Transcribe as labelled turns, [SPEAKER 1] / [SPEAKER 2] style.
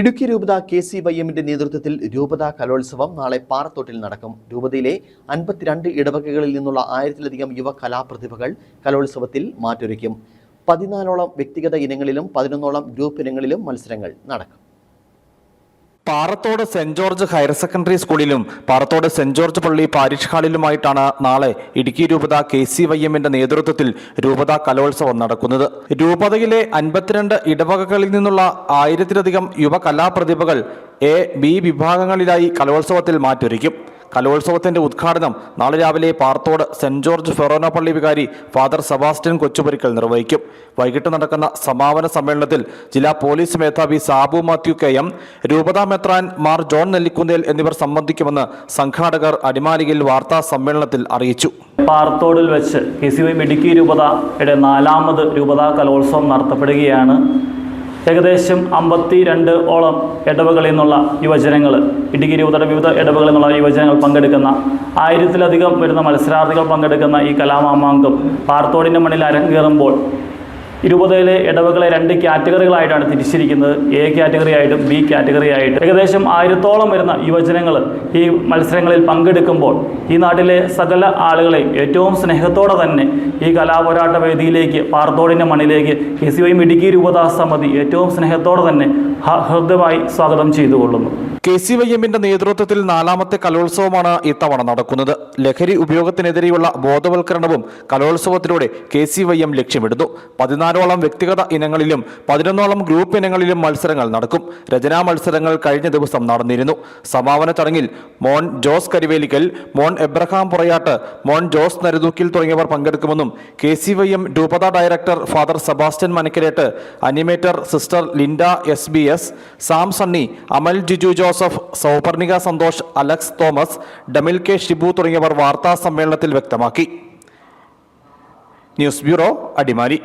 [SPEAKER 1] ഇടുക്കി രൂപത K C Y എമ്മിന്റെ നേതൃത്വത്തിൽ രൂപത കലോത്സവം നാളെ പാറത്തോട്ടിൽ നടക്കും. രൂപതയിലെ അൻപത്തിരണ്ട് ഇടവകകളിൽ നിന്നുള്ള ആയിരത്തിലധികം യുവ കലാപ്രതിഭകൾ കലോത്സവത്തിൽ മാറ്റൊരുക്കും. പതിനാലോളം വ്യക്തിഗത ഇനങ്ങളിലും പതിനൊന്നോളം ഗ്രൂപ്പ് ഇനങ്ങളിലും മത്സരങ്ങൾ നടക്കും.
[SPEAKER 2] Parathodu saint George higher secondary സ്കൂളിലും പാറത്തോട് സെന്റ് ജോർജ് പള്ളി പാരിഷ് ഹാളിലുമായിട്ടാണ് നാളെ ഇടുക്കി രൂപത കെ സി വൈ എമ്മിന്റെ നേതൃത്വത്തിൽ രൂപത കലോത്സവം നടക്കുന്നത്. രൂപതയിലെ അൻപത്തിരണ്ട് ഇടവകകളിൽ നിന്നുള്ള ആയിരത്തിലധികം യുവ കലാപ്രതിഭകൾ എ ബി വിഭാഗങ്ങളിലായി കലോത്സവത്തിൽ മാറ്റൊരുക്കും. കലോത്സവത്തിന്റെ ഉദ്ഘാടനം നാളെ രാവിലെ പാർത്തോട് സെന്റ് ജോർജ് ഫെറോന പള്ളി വികാരി ഫാദർ സെബാസ്റ്റ്യൻ കൊച്ചുപരിക്കൽ നിർവഹിക്കും. വൈകിട്ട് നടക്കുന്ന സമാപന സമ്മേളനത്തിൽ ജില്ലാ പോലീസ് മേധാവി സാബു മാത്യു കെ എം രൂപതാ മെത്രാൻ മാർ ജോൺ നെല്ലിക്കുന്നേൽ എന്നിവർ സംബന്ധിക്കുമെന്ന് സംഘാടകർ അടിമാലിയിൽ വാർത്താ സമ്മേളനത്തിൽ അറിയിച്ചു.
[SPEAKER 3] പാർത്തോടിൽ വെച്ച് കെ സി വൈ മെഡിക്കി രൂപതയുടെ നാലാമത് രൂപതാ കലോത്സവം നടത്തപ്പെടുകയാണ്. ഏകദേശം അമ്പത്തി രണ്ട് ഓളം ഇടവകളിൽ നിന്നുള്ള യുവജനങ്ങൾ ഇടുക്കി രൂപതയുടെ വിവിധ ഇടവകളിൽ നിന്നുള്ള യുവജനങ്ങൾ പങ്കെടുക്കുന്ന ആയിരത്തിലധികം വരുന്ന മത്സരാർത്ഥികൾ പങ്കെടുക്കുന്ന ഈ കലാമാമാങ്കം പാർത്തോടിന്റെ മണ്ണിൽ അരങ്ങേറുമ്പോൾ ഇരുപതിലെ ഇടവകളെ രണ്ട് കാറ്റഗറികളായിട്ടാണ് തിരിച്ചിരിക്കുന്നത്. എ കാറ്റഗറി ആയിട്ടും ബി കാറ്റഗറി ആയിട്ടും ഏകദേശം ആയിരത്തോളം വരുന്ന യുവജനങ്ങൾ ഈ മത്സരങ്ങളിൽ പങ്കെടുക്കുമ്പോൾ ഈ നാട്ടിലെ സകല ആളുകളെയും ഏറ്റവും സ്നേഹത്തോടെ തന്നെ ഈ കലാപോരാട്ട വേദിയിലേക്ക് പാർത്തോടിന്റെ മണ്ണിലേക്ക് കെ സി വൈ ഇടുക്കി രൂപതാ സമിതി ഏറ്റവും സ്നേഹത്തോടെ തന്നെ ഹൃദ്യമായി സ്വാഗതം ചെയ്തുകൊള്ളുന്നു.
[SPEAKER 2] കെ സി വൈ എമ്മിന്റെ നേതൃത്വത്തിൽ നാലാമത്തെ കലോത്സവമാണ് ഇത്തവണ നടക്കുന്നത്. ലഹരി ഉപയോഗത്തിനെതിരെയുള്ള ബോധവൽക്കരണവും കലോത്സവത്തിലൂടെ കെ സി വൈ എം ലക്ഷ്യമിടുന്നു. പതിനാലോളം വ്യക്തിഗത ഇനങ്ങളിലും പതിനൊന്നോളം ഗ്രൂപ്പ് ഇനങ്ങളിലും മത്സരങ്ങൾ നടക്കും. രചനാ മത്സരങ്ങൾ കഴിഞ്ഞ ദിവസം നടന്നിരുന്നു. സമാപന ചടങ്ങിൽ മോൻ ജോസ് കരിവേലിക്കൽ മോൻ എബ്രഹാം പുറയാട്ട് മോൻ ജോസ് നരുതൂക്കിൽ തുടങ്ങിയവർ പങ്കെടുക്കുമെന്നും കെ സി വൈ എം രൂപത director father Sebastian Manakkarett animator sister Linda S B S Sam Sunny Amal Jiju Joseph Sauparnika Santhosh Alex Thomas Dhamil K Shibu തുടങ്ങിയവർ വാർത്താ സമ്മേളനത്തിൽ വ്യക്തമാക്കി. News bureau Adimali.